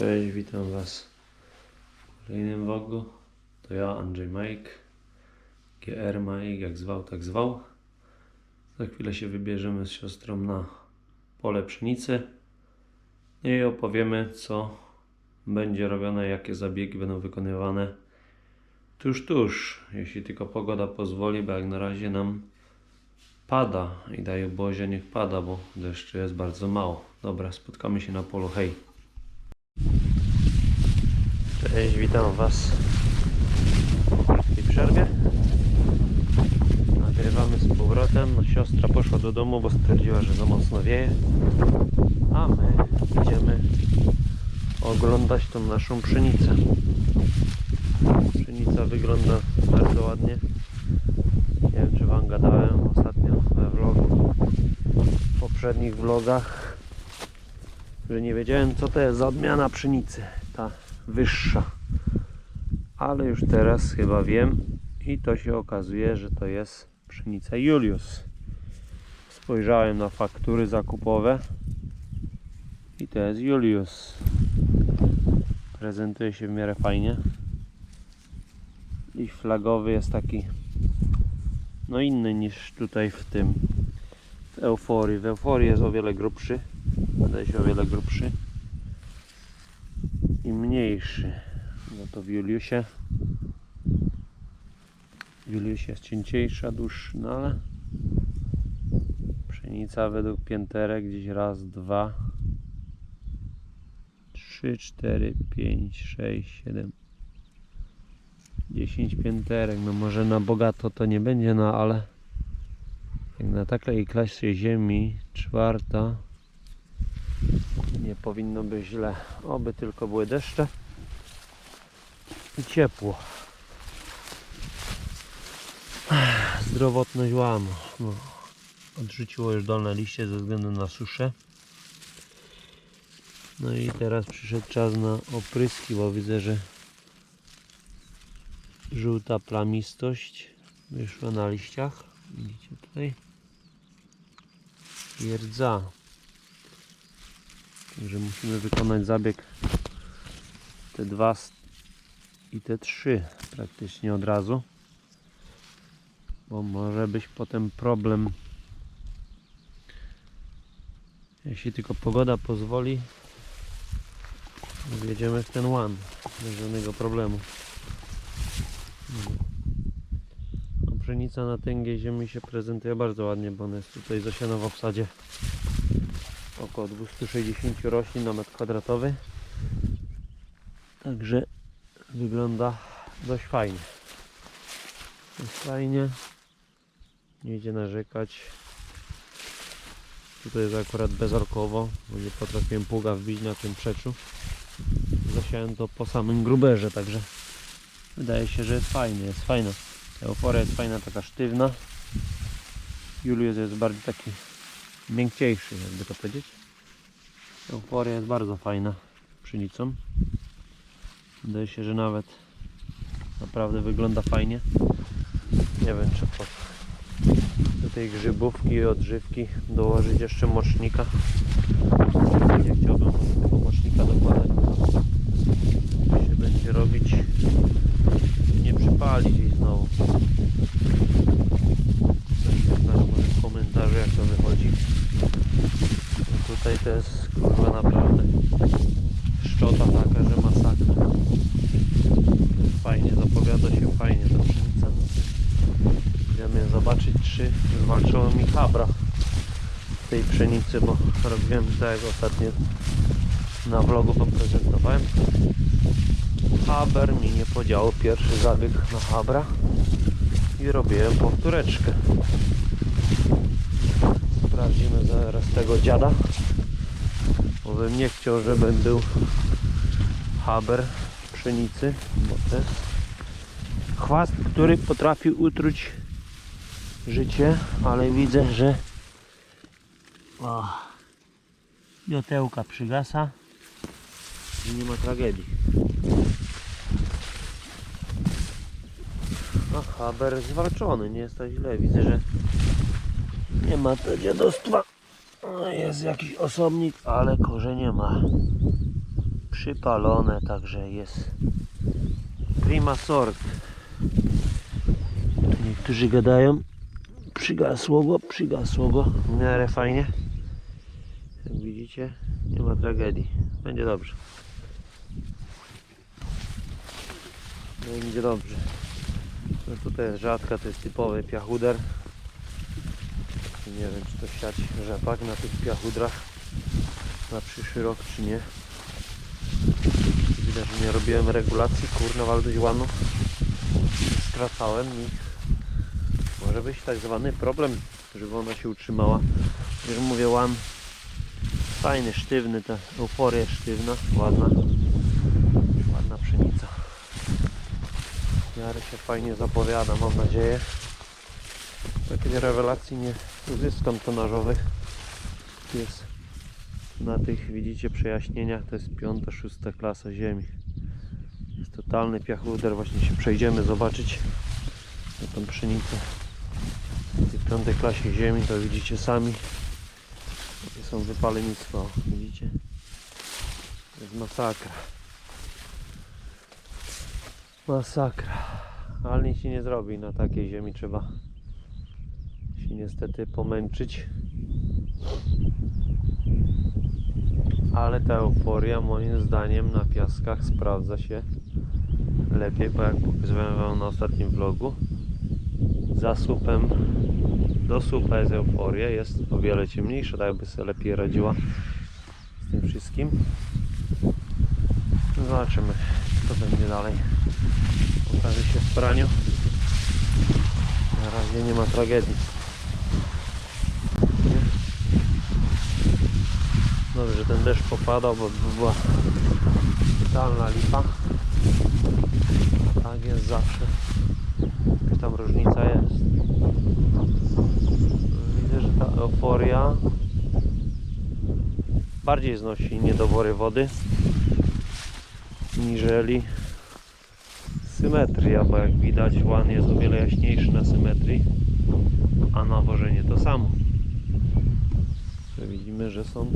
Cześć, witam Was w kolejnym vlogu. To ja, Andrzej Mike. GR Mike, jak zwał, tak zwał. Za chwilę się wybierzemy z siostrą na pole pszenicy i opowiemy, co będzie robione, jakie zabiegi będą wykonywane tuż, tuż, jeśli tylko pogoda pozwoli, bo jak na razie nam pada i daje Boże, niech pada, bo deszczu jest bardzo mało. Dobra, spotkamy się na polu, hej! Cześć, witam Was po krótkiej przerwie. Nagrywamy z powrotem. No, siostra poszła do domu, bo stwierdziła, że za mocno wieje. A my idziemy oglądać tą naszą pszenicę. Pszenica wygląda bardzo ładnie. Nie wiem, czy Wam gadałem ostatnio we vlogu, w poprzednich vlogach, że nie wiedziałem, co to jest za odmiana pszenicy. Ta wyższa. Ale już teraz chyba wiem i to się okazuje, że to jest pszenica Julius. Spojrzałem na faktury zakupowe i to jest Julius. Prezentuje się w miarę fajnie. I flagowy jest taki no inny niż tutaj w tym w euforii. W euforii jest o wiele grubszy. Wydaje się o wiele grubszy i mniejszy. No to w Juliusie. Jest cieńciejsza, dłuższa, no ale pszenica według pięterek gdzieś raz, dwa, trzy, cztery, pięć, sześć, siedem, dziesięć pięterek. No może na bogato to nie będzie, no ale jak na takiej klasie ziemi czwarta powinno być źle. Oby tylko były deszcze i ciepło. Zdrowotność łamo. No. Odrzuciło już dolne liście ze względu na suszę. No i teraz przyszedł czas na opryski, bo widzę, że żółta plamistość wyszła na liściach. Widzicie tutaj? I rdza. Także musimy wykonać zabieg te dwa i te trzy praktycznie od razu. Bo może być potem problem. Jeśli tylko pogoda pozwoli, wjedziemy w ten one. Bez żadnego problemu. No, pszenica na tęgiej ziemi się prezentuje bardzo ładnie, bo ona jest tutaj zasiana w obsadzie około 260 roślin na metr kwadratowy. Także wygląda dość fajnie. Jest fajnie. Nie idzie narzekać. Tutaj jest akurat bezorkowo, bo nie potrafiłem pługa wbić na tym przeczu. Zasiałem to po samym gruberze, także wydaje się, że jest fajnie, jest fajna. Euforia jest fajna, taka sztywna. Julius jest bardziej taki miękciejszy, jakby to powiedzieć. Euforia jest bardzo fajna pszenicą. Wydaje się, że nawet naprawdę wygląda fajnie. Nie wiem, czy pod do tej grzybówki i odżywki dołożyć jeszcze mocznika. Nie chciałbym tego mocznika dokładać, bo to się będzie robić nie przypalić jej znowu. Napisz może w komentarzu jak to wychodzi. No tutaj to jest kurwa naprawdę szczota taka, że masakra. Fajnie, zapowiada się fajnie ta pszenica. Idziemy zobaczyć czy wywalczyło mi habra w bo robiłem tak ostatnio na vlogu wam prezentowałem. Haber mi nie podziałał pierwszy zabieg na habra i robiłem powtóreczkę. Sprawdzimy zaraz tego dziada. Bo bym nie chciał, żeby był haber pszenicy, bo to jest chwast, który potrafi utruć życie, ale widzę, że o, miotełka przygasa i nie ma tragedii. No, haber zwalczony, nie jest to źle. Widzę, że nie ma to dziadostwa. No, Jest jakiś osobnik, ale korzenie ma. przypalone, także jest prima sort. Tu niektórzy gadają, przygasło go, przygasło go, w miarę fajnie. Widzicie, nie ma tragedii, będzie dobrze. Będzie dobrze. No tutaj jest rzadka, to jest typowy piachuder. Nie wiem, czy to siać rzepak na tych piachudrach na przyszły rok, czy nie. Widać, że nie robiłem regulacji, kurna, dość ładną. Skracałem i może być tak zwany problem, żeby ona się utrzymała. Już mówię, łan fajny, sztywny, ta euforia sztywna, ładna, ładna pszenica. Miarę się fajnie zapowiada, mam nadzieję. Takich rewelacji nie uzyskam tonażowych. Jest na tych, widzicie, przejaśnieniach, to jest piąta, szósta klasa ziemi. Jest totalny piachuder, właśnie się przejdziemy zobaczyć na tą pszenicę. W tej piątej klasie ziemi, to widzicie sami. Jakie są wypalennictwa, o, widzicie? To jest masakra. Masakra. Ale nic się nie zrobi na takiej ziemi, trzeba się niestety pomęczyć. Ale ta euforia moim zdaniem na piaskach sprawdza się lepiej, bo jak pokazywałem wam na ostatnim vlogu za słupem do słupa jest euforia, jest o wiele ciemniejsza, tak jakby sobie lepiej radziła z tym wszystkim. No Zobaczymy co będzie dalej. Pokaże się w praniu. Na razie nie ma tragedii. Dobrze, że ten deszcz popadał, bo by była totalna lipa. Tak jest zawsze. Tam różnica jest. Widzę, że ta euforia bardziej znosi niedobory wody niżeli symetria, bo jak widać łan jest o wiele jaśniejszy na symetrii, a nawożenie to samo. Widzimy, że są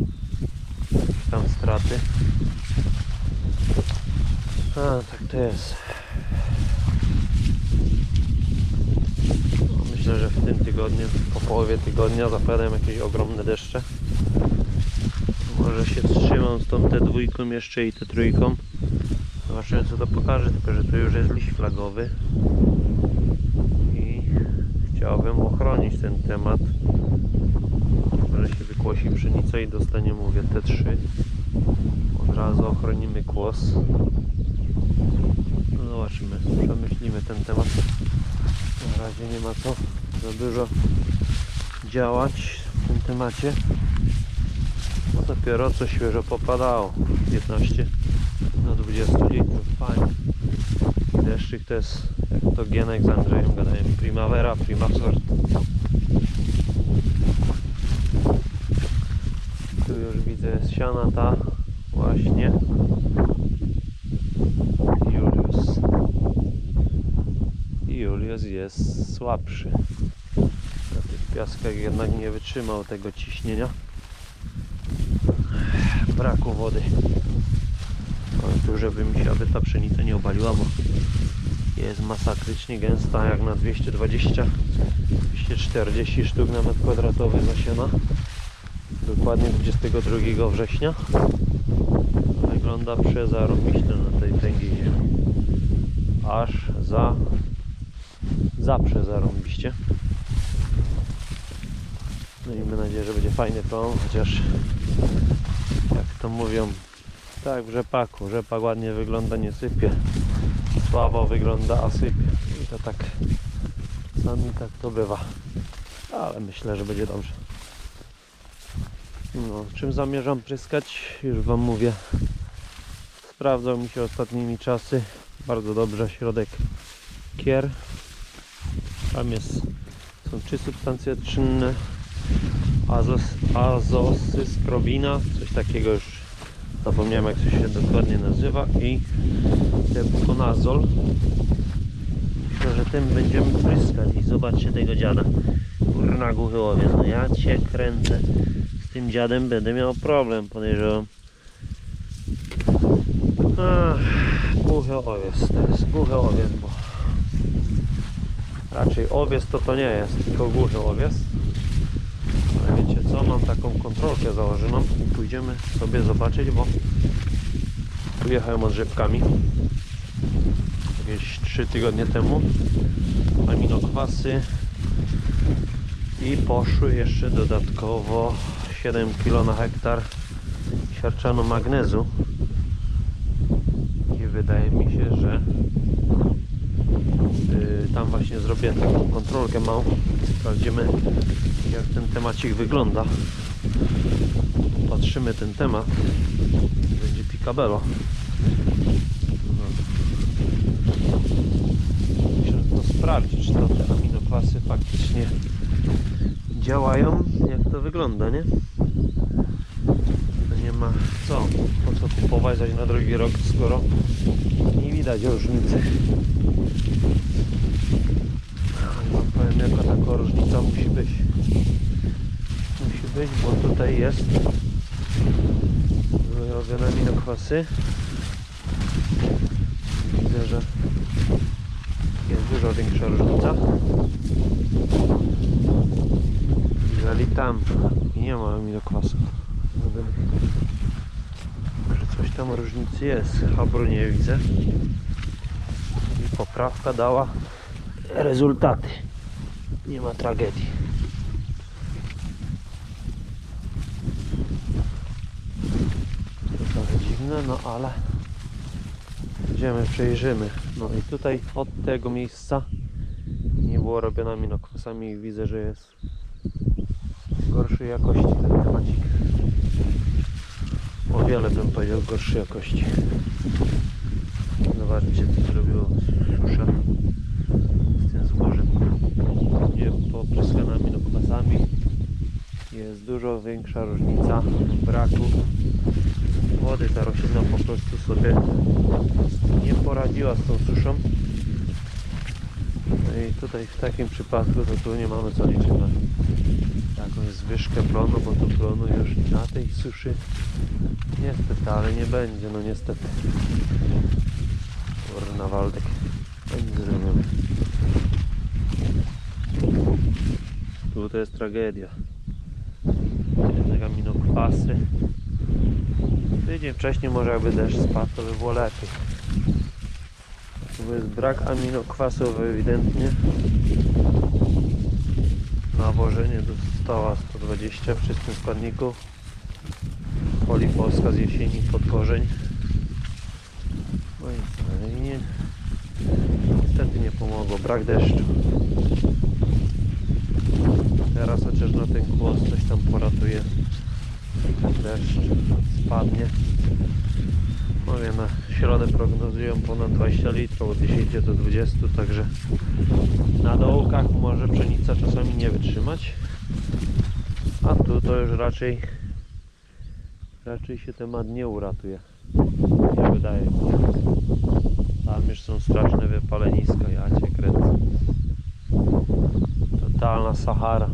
tam straty. A, tak to jest. No, Myślę, że w tym tygodniu, po połowie tygodnia zapowiadają jakieś ogromne deszcze. Może się wstrzymam z tą T dwójką jeszcze i T trójką. Zobaczymy co to pokaże, tylko że tu już jest liść flagowy. I chciałbym ochronić ten temat. Może się wykłosi pszenica i dostanie, mówię, T3. Od razu ochronimy kłos. No zobaczymy, przemyślimy ten temat. Na razie nie ma co za dużo działać w tym temacie. Bo dopiero co świeżo popadało. 15 do 20 litrów. Fajnie. Deszczyk to jest, jak to Gienek z Andrzejem gadają, primavera, prima sort. Tu już widzę jest siana ta właśnie. Julius. Jest słabszy. Na tych piaskach jednak nie wytrzymał tego ciśnienia. Braku wody. Ale tu, żeby mi się, aby ta pszenica nie obaliła, bo jest masakrycznie gęsta, jak na 220 240 sztuk na metr kwadratowy zasiana. Dokładnie 22 września. Wygląda przezarąbiście na tej tęgiej ziemi. Aż za za przezarąbiście. Miejmy nadzieję, że będzie fajny plon, chociaż jak to mówią, tak w rzepaku, rzepak ładnie wygląda, nie sypie. Słabo wygląda, a sypie. I to tak, sami tak to bywa. Ale myślę, że będzie dobrze. No, czym zamierzam pryskać? Już Wam mówię. Sprawdzał mi się ostatnimi czasy. Bardzo dobrze środek kier. Tam jest, są trzy substancje czynne. Azos, azosyskrobina, coś takiego już zapomniałem jak to się dokładnie nazywa i tebuconazol. Myślę, że tym będziemy pryskać i zobaczcie tego dziada. Kurna głuchyłowie, no ja cię kręcę. Z tym dziadem będę miał problem, podejrzewam. Ach, Głuchy owiec, to jest głuchy owiec, bo raczej owiec to to nie jest, tylko głuchy owiec. Ale wiecie co, mam taką kontrolkę założoną i pójdziemy sobie zobaczyć, bo tu jechałem odżywkami jakieś 3 tygodnie temu aminokwasy i poszły jeszcze dodatkowo 7 kg na hektar siarczanu magnezu i wydaje mi się, że tam właśnie zrobię taką kontrolkę małą sprawdzimy jak ten temacik wygląda patrzymy ten temat będzie picabello. Muszę to sprawdzić, czy to te aminokwasy faktycznie działają, jak to wygląda, nie? Ma co, po co kupować zaś na drugi rok, skoro nie widać różnicy. Wam powiem, jaka taka różnica musi być. Musi być, bo tutaj jest robione aminokwasy. Widzę, że jest dużo większa różnica. Jeżeli tam nie ma aminokwasów, że coś tam różnicy jest. Habru nie widzę. I poprawka dała rezultaty. Nie ma tragedii. Trochę dziwne, no ale Idziemy, przejrzymy. No i tutaj od tego miejsca nie było robione aminokwasami i widzę, że jest gorszej jakości ten temacik. O wiele bym powiedział gorszej jakości. Zobaczcie co zrobiło susza z tym zbożem. Nie popryskane aminokwasami. Jest dużo większa różnica braku wody. Ta roślina po prostu sobie nie poradziła z tą suszą. No i tutaj w takim przypadku to tu nie mamy co liczyć na jakąś zwyżkę plonu, bo tu plonu już na tej suszy niestety, ale nie będzie, no niestety. Kurna Waldek, będzie zrobione. Tu to jest tragedia. Jednak aminokwasy. Tydzień wcześniej może jakby deszcz spadł, to by było lepiej. Tu jest brak aminokwasów ewidentnie. Nawożenie do stoła 120 w czystym składniku. Poli Polska z jesieni pod korzeń. No i co, i nie, niestety nie pomogło, brak deszczu. Teraz chociaż na ten kłos coś tam poratuje. Ten deszcz spadnie. Mówię, na środę prognozują ponad 20 litrów, od 10 do 20, także na dołkach może pszenica czasami nie wytrzymać. A tu to już raczej raczej się temat nie uratuje. Nie wydaje mi się. Tam już są straszne wypaleniska, ja cię kręcę. Totalna Sahara.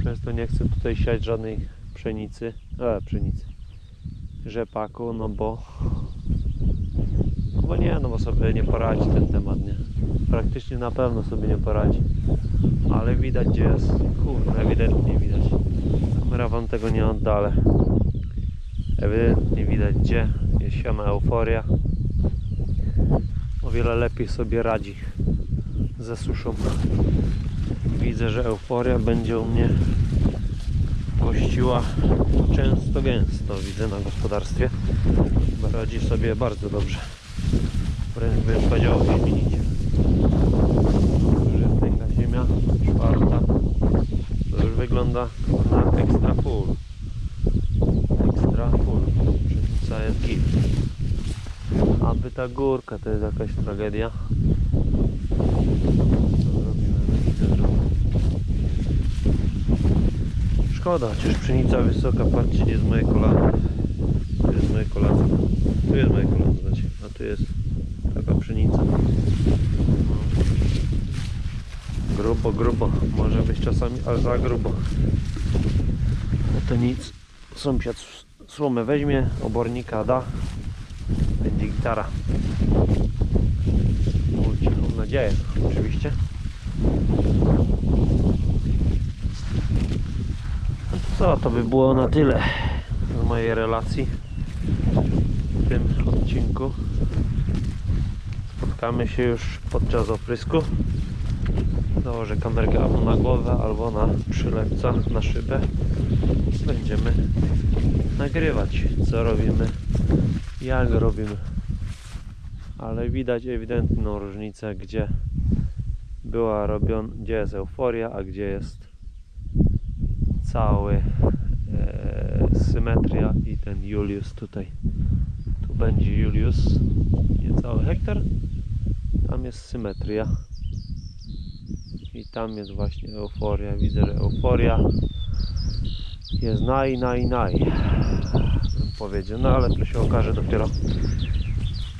Przez to nie chcę tutaj siać żadnej pszenicy, e, pszenicy, rzepaku, no bo no bo nie, no bo sobie nie poradzi ten temat, nie? Praktycznie na pewno sobie nie poradzi. Ale widać gdzie jest, kurde, ewidentnie widać. Kamera wam tego nie odda, ale ewidentnie widać gdzie jest siana euforia. O wiele lepiej sobie radzi ze suszą. Widzę, że euforia będzie u mnie gościła często gęsto, widzę na gospodarstwie. Radzi sobie bardzo dobrze. Wręcz bym powiedział wyśmienicie. Żywnego ziemia, czwarta. To już wygląda na extra full. Extra full. Pszenica jest. Aby ta górka to jest jakaś tragedia. Szkoda, chociaż pszenica wysoka, patrzcie, gdzie jest moje kolano. Tu jest moje kolano. Tu jest moje kolano. A tu jest taka pszenica. No. Grubo, grubo. Może być czasami, ale za grubo. No to nic. Sąsiad słomę weźmie, obornika da. hektara. Multi, mam nadzieję, oczywiście. No Co, to by było na tyle z mojej relacji w tym odcinku. Spotkamy się już podczas oprysku. Założę kamerkę albo na głowę, albo na przylepca, na szybę. Będziemy nagrywać, co robimy, jak robimy. Ale widać ewidentną różnicę, gdzie była robiona, gdzie jest euforia, a gdzie jest cały e, symetria i ten Julius tutaj. Tu będzie Julius, niecały hektar. Tam jest symetria. I tam jest właśnie euforia. Widzę, że euforia jest naj, naj, naj. Bym powiedział. No ale to się okaże dopiero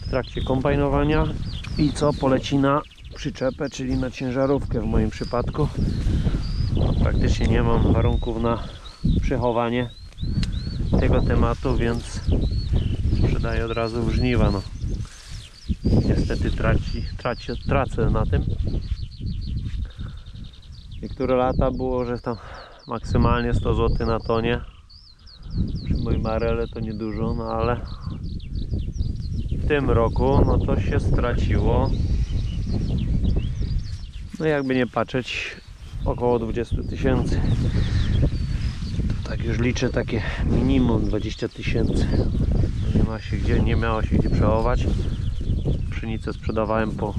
w trakcie kombajnowania. I co poleci na przyczepę, czyli na ciężarówkę w moim przypadku. Praktycznie nie mam warunków na przechowanie tego tematu, więc sprzedaję od razu w żniwa. No. Niestety traci, traci, tracę na tym. Niektóre lata było, że tam maksymalnie 100 zł na tonie. Przy moim Marele to niedużo, no ale w tym roku no to się straciło. No jakby nie patrzeć, około 20 tysięcy. Tak już liczę takie minimum 20 tysięcy. Nie ma się gdzie, nie miało się gdzie przechować. Pszenicę sprzedawałem po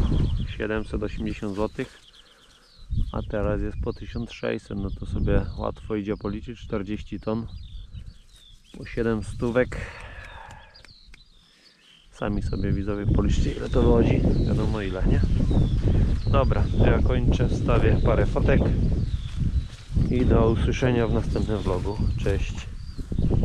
780 zł a teraz jest po 1600 no to sobie łatwo idzie policzyć. 40 ton po 7 stówek. Sami sobie widzowie policzcie ile to wychodzi. Wiadomo ile nie? Dobra ja kończę wstawię parę fotek i do usłyszenia w następnym vlogu. Cześć